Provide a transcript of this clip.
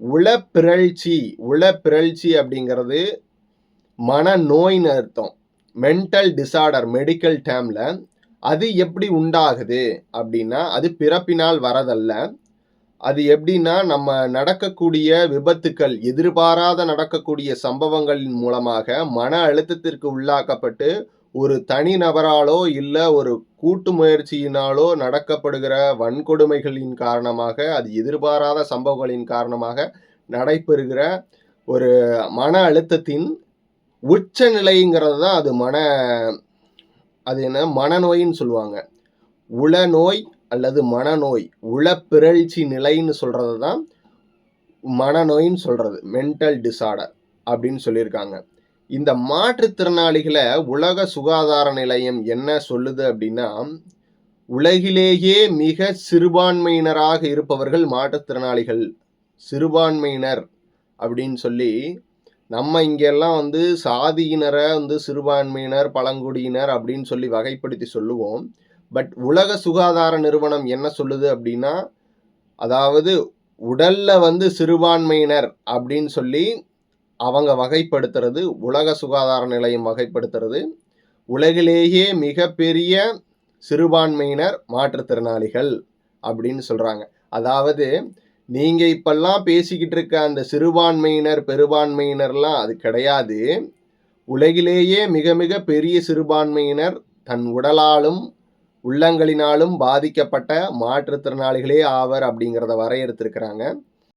உளப்பிரழ்ச்சி உளப்பிரழ்ச்சி அப்படிங்கிறது மனநோய்ன்னு அர்த்தம். Mental disorder medical டேர்மில் அது எப்படி உண்டாகுது அப்படின்னா அது பிறப்பினால் வரதல்ல. அது எப்படின்னா நம்ம நடக்கக்கூடிய விபத்துக்கள் எதிர்பாராத நடக்கக்கூடிய சம்பவங்களின் மூலமாக மன அழுத்தத்திற்கு உள்ளாக்கப்பட்டு ஒரு தனி நபராலோ இல்லை ஒரு கூட்டு முயற்சியினாலோ நடக்கப்படுகிற வன்கொடுமைகளின் காரணமாக அது எதிர்பாராத சம்பவங்களின் காரணமாக நடைபெறுகிற ஒரு மன அழுத்தத்தின் உச்ச நிலைங்கிறது தான் அது மன அது என்ன மனநோயின்னு சொல்லுவாங்க. உளநோய் அல்லது மனநோய் உளப்பிரழ்ச்சி நிலைன்னு சொல்கிறது தான் மனநோயின்னு சொல்கிறது மென்டல் டிசார்டர் அப்படின்னு சொல்லியிருக்காங்க. இந்த மாற்றுத்திறனாளிகளை உலக சுகாதார நிலையம் என்ன சொல்லுது அப்படின்னா உலகிலேயே மிக சிறுபான்மையினராக இருப்பவர்கள் மாற்றுத்திறனாளிகள். சிறுபான்மையினர் அப்படின்னு சொல்லி நம்ம இங்கெல்லாம் வந்து சாதியினரை வந்து சிறுபான்மையினர் பழங்குடியினர் அப்படின்னு சொல்லி வகைப்படுத்தி சொல்லுவோம். பட் உலக சுகாதார நிறுவனம் என்ன சொல்லுது அப்படின்னா அதாவது உடல்ல வந்து சிறுபான்மையினர் அப்படின்னு சொல்லி அவங்க வகைப்படுத்துறது உலக சுகாதார நிலையம் வகைப்படுத்துறது உலகிலேயே மிகப்பெரிய சிறுபான்மையினர் மாற்றுத்திறனாளிகள் அப்படின்னு சொல்கிறாங்க அதாவது நீங்கள் இப்பெல்லாம் பேசிக்கிட்டு இருக்க அந்த சிறுபான்மையினர் பெரும்பான்மையினர்லாம் அது கிடையாது. உலகிலேயே மிக மிக பெரிய சிறுபான்மையினர் தன் உடலாலும் உள்ளங்களினாலும் பாதிக்கப்பட்ட மாற்றுத்திறனாளிகளே ஆவர் அப்படிங்கிறத வரையறுத்திருக்கிறாங்க.